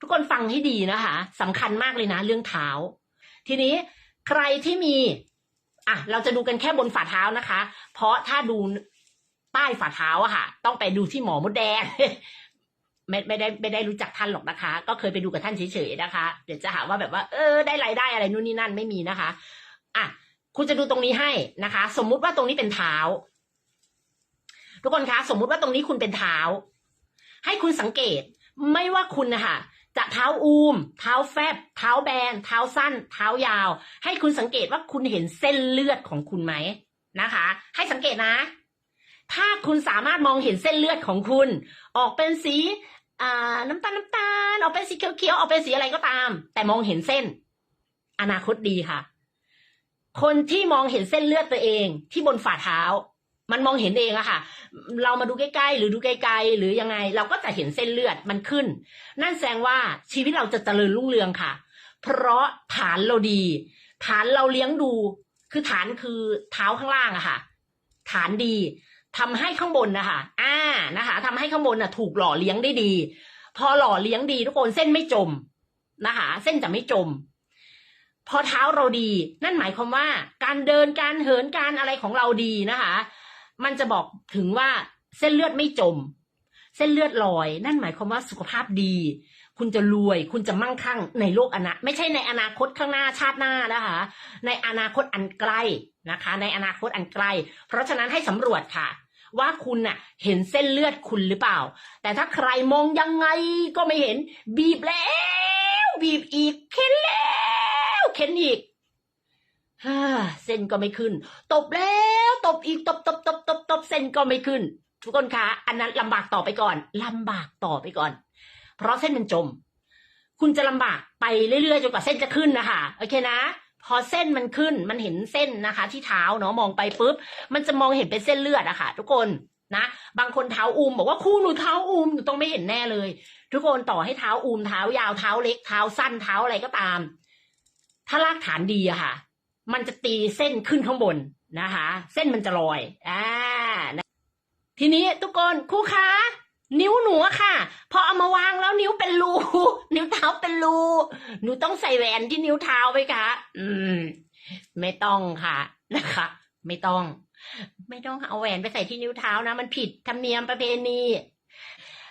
ทุกคนฟังให้ดีนะคะสำคัญมากเลยนะ เรื่องเท้า ทีนี้ใครที่มี อะ เราจะดูกันแค่บนฝ่าเท้านะคะ เพราะถ้าดูใต้ฝ่าเท้าอะค่ะ ต้องไปดูที่หมอมดแดงไม่ไม่ได้ไม่ได้รู้จักท่านหรอกนะคะ ก็เคยไปดูกับท่านเฉยๆนะคะ เดี๋ยวจะหาว่าแบบว่า เออ ได้รายได้อะไรนู่นนี่นั่นไม่มีนะคะ อะคุณจะดูตรงนี้ให้นะคะ สมมุติว่าตรงนี้เป็นเท้า ทุกคนคะ สมมุติว่าตรงนี้คุณเป็นเท้า ให้คุณสังเกต ไม่ว่าคุณนะคะจะเท้าอูม เท้าแฟบ เท้าแบน เท้าสั้น เท้ายาว ให้คุณสังเกตว่าคุณเห็นเส้นเลือดของคุณไหมนะคะ ให้สังเกตนะ ถ้าคุณสามารถมองเห็นเส้นเลือดของคุณ ออกเป็นสีน้ำตาลน้ำตาลออกเป็นสีเขียวๆออกเป็นสีอะไรก็ตาม แต่มองเห็นเส้น อนาคตดีค่ะ คนที่มองเห็นเส้นเลือดตัวเองที่บนฝ่าเท้า มันมองเห็นเองอะค่ะ เรามาดูใกล้ๆหรือดูไกลๆหรือยังไง เราก็จะเห็นเส้นเลือดมันขึ้น นั่นแสดงว่าชีวิตเราจะเจริญรุ่งเรืองค่ะ เพราะฐานเราดี ฐานเราเลี้ยงดู คือฐานคือเท้าข้างล่างอะค่ะ ฐานดีทำให้ข้างบนนะคะอ่านะคะทำให้ข้างบนน่ะ ถูกหล่อเลี้ยงได้ดี พอหล่อเลี้ยงดีทุกคนเส้นไม่จมนะคะ เส้นจะไม่จมพอเท้าเราดี นั่นหมายความว่า การเดินการเหินการอะไรของเราดีนะคะ มันจะบอกถึงว่าเส้นเลือดไม่จม เส้นเลือดลอย นั่นหมายความว่าสุขภาพดี คุณจะรวย คุณจะมั่งคั่งในโลกอนาไม่ใช่ในอนาคตข้างหน้าชาติหน้านะคะ ในอนาคตอันใกล้นะคะ ในอนาคตอันใกล้ เพราะฉะนั้นให้สำรวจค่ะ ว่าคุณน่ะ เห็นเส้นเลือดคุณหรือเปล่า แต่ถ้าใครมองยังไงก็ไม่เห็น บีบแล้ว บีบอีกเข็นแล้วเข็นอีก ฮ่าเส้นก็ไม่ขึ้น ตบแล้วตบอีกตบตบตบตบตบเส้นก็ไม่ขึ้น ทุกคนคะอันนั้นลำบากต่อไปก่อนลำบากต่อไปก่อน เพราะเส้นมันจม คุณจะลำบากไปเรื่อยๆจนกว่าเส้นจะขึ้นนะคะโอเคนะ พอเส้นมันขึ้นมันเห็นเส้นนะคะ ที่เท้าเนาะมองไปปุ๊บมันจะมองเห็นเป็นเส้นเลือดอะค่ะ ทุกคนนะบางคนเท้าอูมบอกว่าครูหนูเท้าอูมหนูต้องไม่เห็นแน่เลย ทุกคนต่อให้เท้าอูมเท้ายาวเท้าเล็กเท้าสั้นเท้าอะไรก็ตาม ถ้ารากฐานดีอะค่ะ มันจะตีเส้นขึ้นข้างบนนะคะ เส้นมันจะลอยอ่านะทีนี้ทุกคนครูคะนิ้วหนูค่ะ พอเอามาวางแล้วนิ้วเป็นรูนิ้วเท้าเป็นรูหนูต้องใส่แหวนที่นิ้วเท้าไหมคะ อืม ไม่ต้องค่ะนะคะ ไม่ต้อง ไม่ต้องเอาแหวนไปใส่ที่นิ้วเท้านะ มันผิดธรรมเนียมประเพณี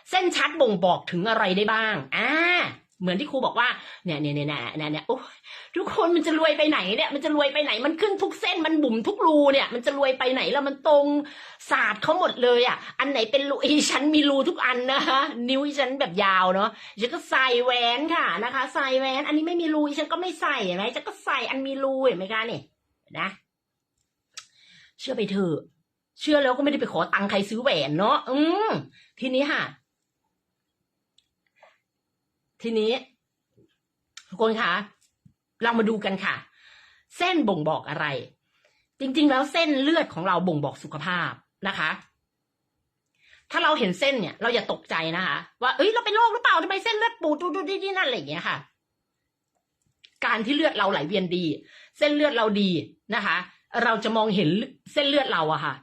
เส้นชัดบ่งบอกถึงอะไรได้บ้าง อ่า เหมือนที่ครูบอกว่าเนี่ยเนี่ยเนี่ยเนี่ยเนี่ยโอ้ทุกคนมันจะรวยไปไหนเนี่ยมันจะรวยไปไหนมันขึ้นทุกเส้นมันบุ๋มทุกรูเนี่ย มันจะรวยไปไหนแล้วมันตรงศาสตร์เขาหมดเลยอะ อันไหนเป็นรูอีฉันมีรูทุกอันนะคะนิ้วอีฉันแบบยาวเนาะฉันก็ใส่แหวนค่ะนะคะ ใส่แหวน อันนี้ไม่มีรูอีฉันก็ไม่ใส่เห็นไหมฉันก็ใส่อันมีรูเห็นไหมคะเนี่ยนะ เชื่อไปเถอะเชื่อแล้วก็ไม่ได้ไปขอตังค์ใครซื้อแหวนเนาะอืมทีนี้ค่ะ ทีนี้ทุกคนคะเรามาดูกันค่ะ เส้นบ่งบอกอะไร จริงๆ แล้วเส้นเลือดของเราบ่งบอกสุขภาพนะคะ ถ้าเราเห็นเส้นเนี่ย เราอย่าตกใจนะคะ ว่าเอ้ยเราเป็นโรคหรือเปล่าทำไมเส้นเลือดปูดดูดูดีนั่นอะไรอย่างเงี้ยค่ะ การที่เลือดเราไหลเวียนดี เส้นเลือดเราดีนะคะ เราจะมองเห็นเส้นเลือดเราอะค่ะ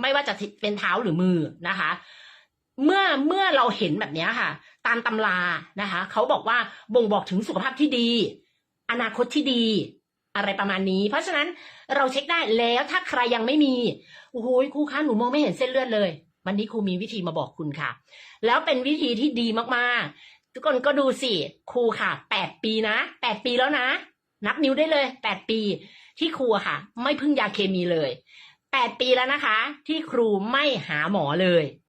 ไม่ว่าจะเป็นเท้าหรือมือนะคะ เมื่อเมื่อเราเห็นแบบนี้ค่ะ ตามตำรานะคะเขาบอกว่าบ่งบอกถึงสุขภาพที่ดี อนาคตที่ดีอะไรประมาณนี้ เพราะฉะนั้นเราเช็คได้แล้วถ้าใครยังไม่มีโอ้โหครูคะหนูมองไม่เห็นเส้นเลือดเลย วันนี้ครูมีวิธีมาบอกคุณค่ะ แล้วเป็นวิธีที่ดีมากๆ ทุกคนก็ดูสิครูค่ะแปดปีนะแปดปีแล้วนะ นับนิ้วได้เลยแปดปี ที่ครูค่ะ ไม่พึ่งยาเคมีเลยแปดปีแล้วนะคะ ที่ครูไม่หาหมอเลย